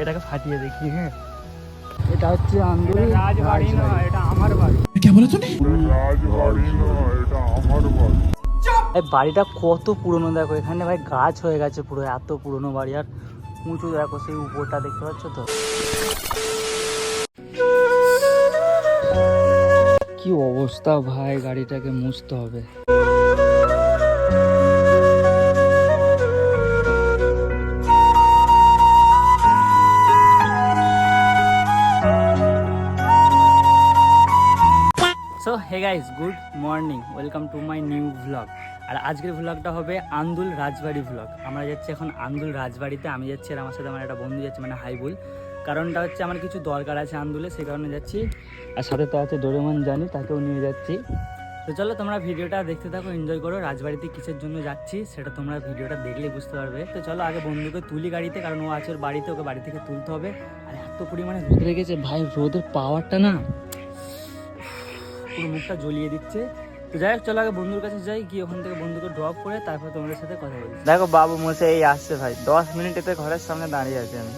এটাকে ফাটিয়ে দেখি হ্যাঁ। এটা হচ্ছে আন্দুল রাজবাড়ি নয় এটা আমার বাড়ি। রাজবাড়ি নয় এটা আমার বাড়ি। এই বাড়িটা কত পুরনো দেখো এখানে ভাই গাছ হয়ে গেছে পুরো এত পুরনো বাড়ি আর উঁচু দেখো সেই উপরটা দেখতে পাচ্ছ তো? কি অবস্থা ভাই গাড়িটাকে মুছতে হবে। Hey guys good morning welcome to my new vlog আর আজকের ভ্লগটা হবে আন্দুল রাজবাড়ি ভ্লগ আমরা যাচ্ছি এখন আন্দুল রাজবাড়িতে। আমি যাচ্ছি আর আমার সাথে আমার একটা বন্ধু যাচ্ছে মানে হাইবুল। কারণটা হচ্ছে আমার কিছু দরকার আছে আন্দুলে সেই কারণে যাচ্ছি। আর সাথে তো আছে ডোরেমন জানি, তাকেও নিয়ে যাচ্ছি। তো চলো তোমরা ভিডিওটা দেখতে থাকো এনজয় করো। রাজবাড়িতে কিসের জন্য যাচ্ছি, সেটা তোমরা ভিডিওটা দেখলে বুঝতে পারবে। তো চলো আগে বন্ধুকে তুলি গাড়িতে, কারণ ও আছে ওর বাড়িতে, ওকে বাড়ি থেকে তুলতে হবে। আর এত পরিমাণে রোদ লেগেছে, ভাই, রোদের পাওয়ারটা না পুরো মুখটা জ্বলিয়ে দিচ্ছে। তো যাই হোক চলো আগে বন্ধুর কাছে যাই গিয়ে ওখান থেকে বন্ধুকে ড্রপ করে তারপর তোমাদের সাথে কথা বলি। দেখো বাবু মশাই এই আসছে ভাই। দশ মিনিটেতে ঘরের সামনে দাঁড়িয়ে আছি আমি।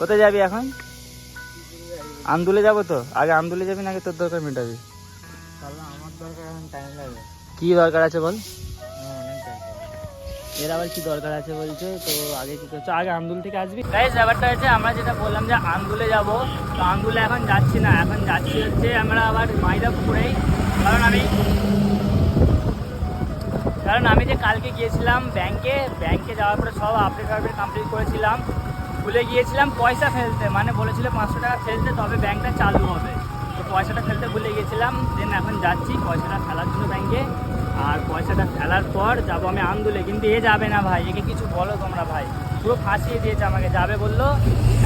কোথায় যাবি এখন? আন্দুলে যাব তো? আগে আন্দুলে যাবি নাকি তোর দরকার মেটাবি? আমার দরকার এখন টাইম লাগবে। কি দরকার আছে বল? এর আবার কি দরকার আছে বলছে? তো আগে কি করছ? আগে আন্দুল থেকে আসবি। গাইস ব্যাপারটা হচ্ছে আমরা যেটা বললাম যে আন্দুলে যাব। তো আন্দুলে এখন যাচ্ছি না। এখন যাচ্ছি হচ্ছে আমরা আবার মাইদাপুরেই কারণ আমি কারণ আমি যে কালকে গিয়েছিলাম ব্যাংকে ব্যাংকে যাওয়ার পরে সব আপডেট আপডেট কমপ্লিট করেছিলাম। ভুলে গিয়েছিলাম পয়সা ফেলতে। মানে বলেছিল পাঁচশো টাকা ফেলতে, তবে ব্যাংকটা চালু হবে। তো পয়সাটা ফেলতে ভুলে গেছিলাম দেন এখন যাচ্ছি পয়সাটা ফেলার জন্য ব্যাংকে আর পয়সাটা ফেলার পর যাব আমি আন্দোলে কিন্তু এ যাবে না ভাই একে কিছু বলো তোমরা ভাই। পুরো ফাঁসিয়ে দিয়েছে আমাকে যাবে বলল।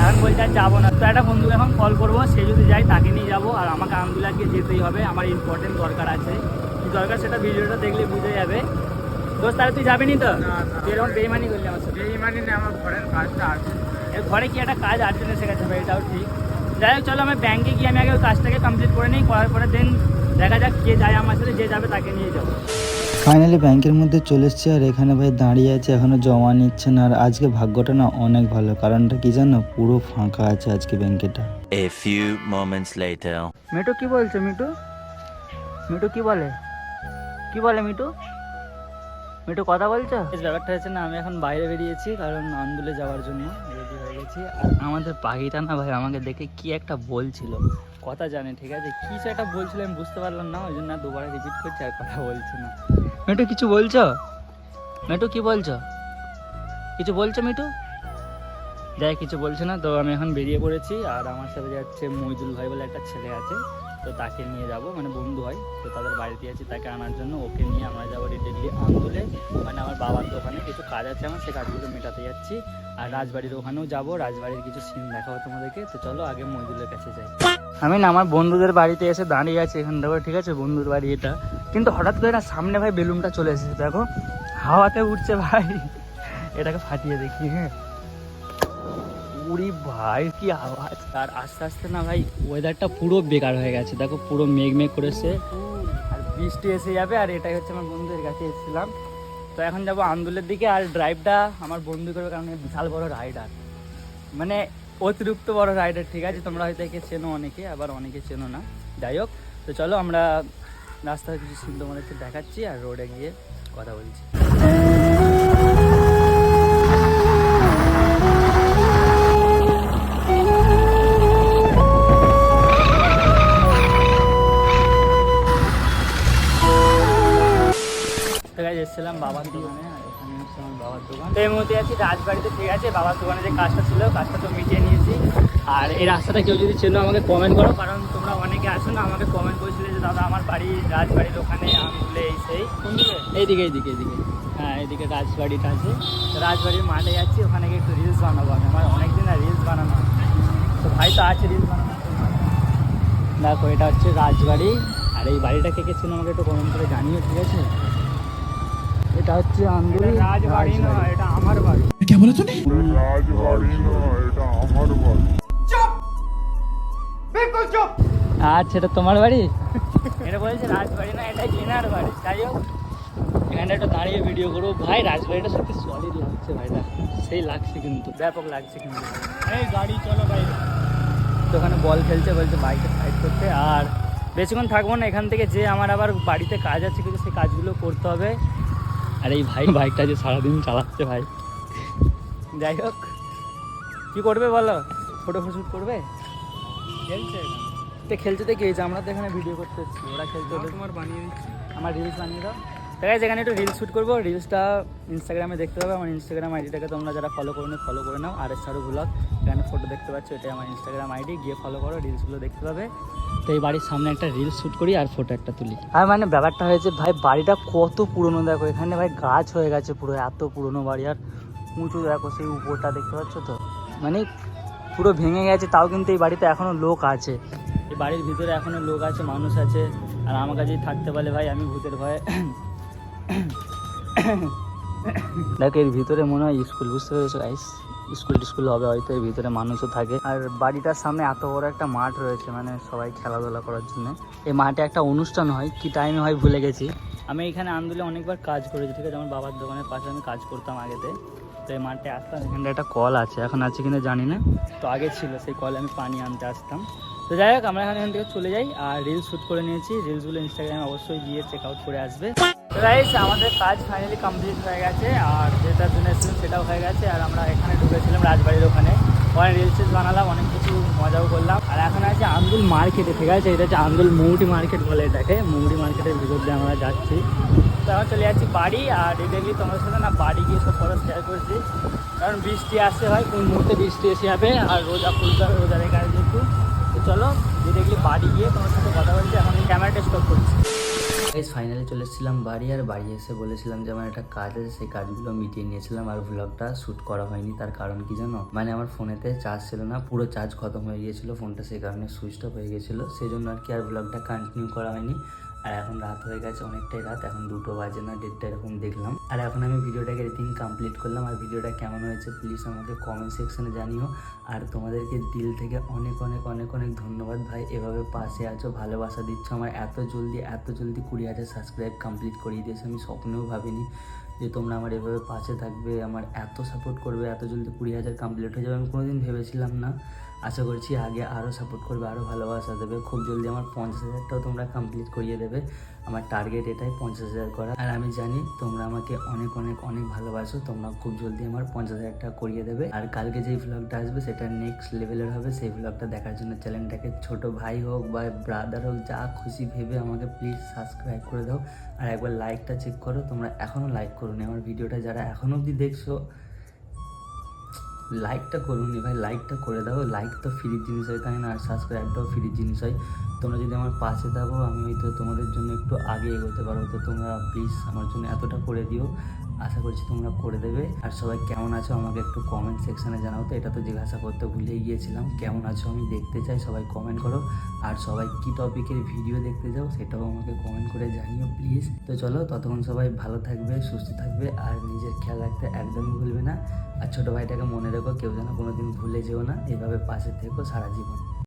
এখন বলছে আর যাব না। তো একটা বন্ধুকে এখন কল করব সে যদি যায় তাকে নিয়ে যাব আর আমাকে আন্দোলে আজকে যেতেই হবে আমার ইম্পর্টেন্ট দরকার আছে। কি দরকার সেটা ভিডিওটা দেখলে বুঝে যাবে। দোস্ত তাহলে তুই যাবি নি তো। তুই এরকম বেইমানি করলি আমার সাথে। বেইমানি নেই আমার ঘরের কাজটা আছে। এর ঘরে কি একটা কাজ আর্জেন্ট এসে গেছে ভাই এটাও ঠিক। যাই হোক চলো আমি ব্যাংকে গিয়ে আমি আগে ওই কাজটাকে কমপ্লিট করে নিই করার পরে দেন দেখা যাক কে যায় আমার সাথে যে যাবে তাকে নিয়ে যাব। ফাইনালি ব্যাংকের মধ্যে চলে এসছে আর এখানে ভাই দাঁড়িয়ে আছে এখনও জমা নিচ্ছে না। আর আজকে ভাগ্যটা না অনেক ভালো কারণটা কি জানো? পুরো ফাঁকা আছে আজকে ব্যাংকেটা A few moments later. Mitu কি বলছো মিটু মিটু কি বলে? কি বলে মিটু মিটু কথা বলছো? এই ব্যাপারটা হচ্ছে না আমি এখন বাইরে বেরিয়েছি কারণ আন্দুলে যাওয়ার জন্য রেডি হয়ে গেছি। আর আমাদের পাখিটা না ভাই আমাকে দেখে কি একটা বলছিল। কথা জানে ঠিক আছে? কিছু একটা বলছিল আমি বুঝতে পারলাম না ওই জন্য দুবার রিপিট করছি আর কথা বলছি না। মিটু কিছু বলছো? মিটু কি বলছো? কিছু বলছো মিটু যাই কিছু বলছে না তো আমি এখন বেরিয়ে পড়েছি আর আমার সাথে যাচ্ছে মইদুল ভাই বলে একটা ছেলে আছে। তো তাকে নিয়ে যাব মানে বন্ধু হয়, তো তাদের বাড়িতে আছি, তাকে আনার জন্য ওকে নিয়ে আমরা যাব রিটেলি আন্দোলে। মানে আমার বাবার দোকানে কিছু কাজ আছে আমার, সে কাজগুলো মেটাতে যাচ্ছি। আর রাজবাড়ির ওখানেও যাব, রাজবাড়ির কিছু সিন দেখাবো তোমাদেরকে। তো চলো আগে মইদুলের কাছে যাই। আমি না, আমার বন্ধুদের বাড়িতে এসে দাঁড়িয়ে আছি এখান থেকে, ঠিক আছে? বন্ধুর বাড়ি এটা। কিন্তু হঠাৎ করে না সামনে ভাই বেলুনটা চলে এসেছে, দেখো। হাওয়াতে উঠছে ভাই। এটাকে ফাটিয়ে দেখি হ্যাঁ। উড়ি ভাই, কি আওয়াজ? আর আস্তে আস্তে না ভাই ওয়েদারটা পুরো বেকার হয়ে গেছে। দেখো, পুরো মেঘ মেঘ করেছে। আর বৃষ্টি এসে যাবে, আর এটাই হচ্ছে আমার বন্ধুদের কাছে এসেছিলাম। তো এখন যাব আন্দোলের দিকে, আর ড্রাইভটা আমার বন্ধু করবে কারণ বিশাল বড় রাইডার মানে অতিরিক্ত বড় রাইডার ঠিক আছে? তোমরা হয়তো একে চেনো অনেকে, আবার অনেকে চেনো না। যাই হোক, তো চলো আমরা রাস্তায় কিছু তোমাদেরকে দেখাচ্ছি, আর রোডে গিয়ে কথা বলছি। আছি রাজবাড়িতে ঠিক আছে বাবার দোকানে যে কাজটা ছিল কাজটা তো মিটিয়ে নিয়েছি। আর এই রাস্তাটা কেউ যদি চেনো আমাকে কমেন্ট করো কারণ তোমরা অনেকে আছো না আমাকে কমেন্ট করেছিলে যে দাদা আমার বাড়ি রাজবাড়ির ওখানে আমি বলে এই সেই। এইদিকে এইদিকে এইদিকে। হ্যাঁ এইদিকে রাজবাড়িটা আছে তো রাজবাড়ির মাঠে যাচ্ছি ওখানে গিয়ে একটু রিলস বানাবো আমি। আমার অনেকদিন আর রিলস বানানো। তো ভাই তো আছে রিলস বানানো। দেখো এটা হচ্ছে রাজবাড়ি। আর এই বাড়িটা কে কে ছিল আমাকে একটু কমেন্ট করে জানিও ঠিক আছে? এটা হচ্ছে আন্দুল এটা রাজবাড়ি নয় এটা আমার বাড়ি। রাজবাড়ি নয় এটা আমার বাড়ি। আচ্ছা এটা তোমার বাড়ি? এটা বলছে রাজবাড়ি না এটা কেনার বাড়ি। যাই হোক এখানে একটা দাঁড়িয়ে ভিডিও করব। ভাই রাজবাড়িটা সত্যি সলিড লাগছে ভাইটা সেই লাগছে কিন্তু। ব্যাপক লাগছে কিন্তু। এই গাড়ি চলো ভাই। তো ওখানে বল খেলছে বলছে বাইকে সাইড করতে। আর বেশিক্ষণ থাকব না এখান থেকে যে আমার আবার বাড়িতে কাজ আছে কিন্তু সেই কাজগুলো করতে হবে। আর এই ভাই বাইকটা যে সারাদিন চালাচ্ছে ভাই। যাই হোক কী করবে বলো? ফটো শ্যুট করবে? খেলছে? তো খেলতে তো গিয়েছে আমরা তো এখানে ভিডিও করতে ওরা খেলতে তোমার বানিয়ে দিচ্ছি। আমার রিলস বানিয়ে দাও। যাচ্ছে এখানে একটু রিলস শ্যুট করব। রিলসটা ইনস্টাগ্রামে দেখতে পাবে। আমার ইনস্টাগ্রাম আইডিটাকে তোমরা যারা ফলো করে নি ফলো করে নাও। আর এস সারু ব্লগ এখানে ফটো দেখতে পাচ্ছ, এটাই আমার ইনস্টাগ্রাম আইডি গিয়ে ফলো করো রিলসগুলো দেখতে পাবে। তো এই বাড়ির সামনে একটা রিলস শ্যুট করি আর ফটো একটা তুলি। আর মানে ব্যাপারটা হয়েছে, ভাই, বাড়িটা কত পুরনো দেখো। এখানে ভাই গাছ হয়ে গেছে পুরো, এত পুরনো বাড়ি। আর উঁচু দেখো, সেই উপরটা দেখতে পাচ্ছ তো? মানে পুরো ভেঙে গেছে, তাও কিন্তু এই বাড়িতে এখনও লোক আছে। এই বাড়ির ভিতরে এখনও লোক আছে, মানুষ আছে। আর আমার কাছেই থাকতে পারলে ভাই, আমি ভূতের ভয়ে দেখো, এর ভিতরে মনে হয় স্কুল, বুঝতে পেরেছ গাইস স্কুল টিস্কুল হবে, হয়তো এর ভিতরে মানুষও থাকে। আর বাড়িটার সামনে এত বড় একটা মাঠ রয়েছে মানে সবাই খেলাধুলা করার জন্য। এই মাঠে একটা অনুষ্ঠান হয়, কি টাইমে হয় ভুলে গেছি। আমি এখানে আন্দোলনে অনেকবার কাজ করেছি, ঠিক আছে? আমার বাবার দোকানের পাশে আমি কাজ করতাম আগেতে। তো এই মাঠে আসতাম এখানটা একটা কল আছে, এখন আছে কিনা জানি না। তো আগে ছিল, সেই কলে আমি পানি আনতে আসতাম। তো যাই হোক, আমরা এখান থেকে চলে যাই, আর রিলস শ্যুট করে নিয়েছি। রিলসগুলো ইনস্টাগ্রামে অবশ্যই গিয়ে চেক আউট করে আসবে। তো গাইস আমাদের কাজ ফাইনালি কমপ্লিট হয়ে গেছে, আর যেটা জন্য এসেছিলাম সেটাও হয়ে গেছে, আর আমরা এখানে ঢুকেছিলাম রাজবাড়ির ওখানে। অনেক রিলস বানালাম, অনেক কিছু মজাও করলাম। আর এখন আছে আন্দুল মার্কেটে ঠিক আছে? এটা হচ্ছে আন্দুল মৌটি মার্কেট বলে এটাকে। মৌটি মার্কেটের ভিতর দিয়ে আমরা যাচ্ছি। তো এখন চলে যাচ্ছি বাড়ি, আর ডিরেক্টলি তোমার সাথে না বাড়ি গিয়ে সব ফটো শেয়ার করছি? কারণ বৃষ্টি আসছে হয় কোন মুহূর্তে বৃষ্টি এসে যাবে, আর রোজা খুলতে হবে রোজার এখানে যেহেতু তো চলো ডিরেক্টলি বাড়ি গিয়ে তোমার সাথে কথা বলছি এখন ক্যামেরাটা স্টপ করছি। গাইস ফাইনালি চলে এসেছিলাম বাড়ি আর বাড়ি এসে বলেছিলাম যে, আমার একটা কাজ আছে, সেই কাজগুলো মিটিয়ে নিয়েছিলাম আর ব্লগটা শ্যুট করা হয়নি। তার কারণ কি জানো? মানে আমার ফোনেতে চার্জ ছিল না, পুরো চার্জ খতম হয়ে গিয়েছিল, ফোনটা সেই কারণে সুইচ অফ হয়ে গিয়েছিল। সেই জন্য আর কি আর ব্লগটা কন্টিনিউ করা হয়নি। আর এখন রাত হয়ে গেছে অনেকটাই রাত, এখন দুটো বাজে না ডেটটা এরকম দেখলাম। আর এখন আমি ভিডিওটাকে এডিটিং কমপ্লিট করলাম, আর ভিডিওটা কেমন হয়েছে প্লিজ আমাকে কমেন্ট সেকশনে জানিও। আর তোমাদেরকে দিল থেকে অনেক অনেক অনেক অনেক ধন্যবাদ ভাই, এভাবে পাশে আছো, ভালোবাসা দিচ্ছ আমার এত জলদি এত জলদি কুড়ি হাজার সাবস্ক্রাইব কমপ্লিট করিয়ে দিয়েছে, আমি স্বপ্নেও ভাবিনি। যে তোমরা আমার এভাবে পাশে থাকবে, আমার এত সাপোর্ট করবে, এত জলদি কুড়ি হাজার কমপ্লিট হয়ে যাবে, আমি কোনোদিন ভেবেছিলাম না। আশা করছি আগে আরও সাপোর্ট করবে আরও ভালোবাসা দেবে, খুব জলদি আমার পঞ্চাশ হাজারটাও তোমরা কমপ্লিট করিয়ে দেবে। আমার টার্গেট এটাই পঞ্চাশ হাজার করা। আর আমি জানি তোমরা আমাকে অনেক অনেক অনেক ভালোবাসো। তোমরা খুব জলদি আমার পঞ্চাশ হাজার টাকা করিয়ে দেবে। আর কালকে যেই ভ্লগটা আসবে, সেটা নেক্সট লেভেলের হবে। সেই ভ্লগটা দেখার জন্য চ্যানেলটাকে ছোট ভাই হোক বা ব্রাদার হোক, যা খুশি ভেবে আমাকে প্লিজ সাবস্ক্রাইব করে দাও। আর একবার লাইকটা চেক করো। তোমরা এখনও লাইক করোনি। আমার ভিডিওটা যারা এখনও অবধি দেখছ লাইকটা করুন ভাই লাইকটা করে দাও। লাইক তো ফ্রির জিনিস হয় তাই না আর সাবস্ক্রাইবটাও ফ্রির জিনিস হয়। তোমরা যদি আমার পাশে থাকো, আমি হয়তো তোমাদের জন্য একটু আগে এগোতে পারো তো তোমরা প্লিজ আমার জন্য এতটা করে দিও। আশা করছি তোমরা করে দেবে। আর সবাই কেমন আছো আমাকে একটু কমেন্ট সেকশনে জানাও তো, এটা তো জিজ্ঞাসা করতে ভুলেই গিয়েছিলাম। কেমন আছো আমি দেখতে চাই, সবাই কমেন্ট করো। আর সবাই কী টপিকের ভিডিও দেখতে যাও, সেটাও আমাকে কমেন্ট করে জানিও প্লিজ তো চলো, ততক্ষণ সবাই ভালো থাকবে, সুস্থ থাকবে, আর নিজের খেয়াল রাখতে একদমই ভুলবে না। আর ছোটো ভাইটাকে মনে রেখো, কেউ যেন কোনোদিন ভুলে যেও না। এভাবে পাশে থেকো সারা জীবন।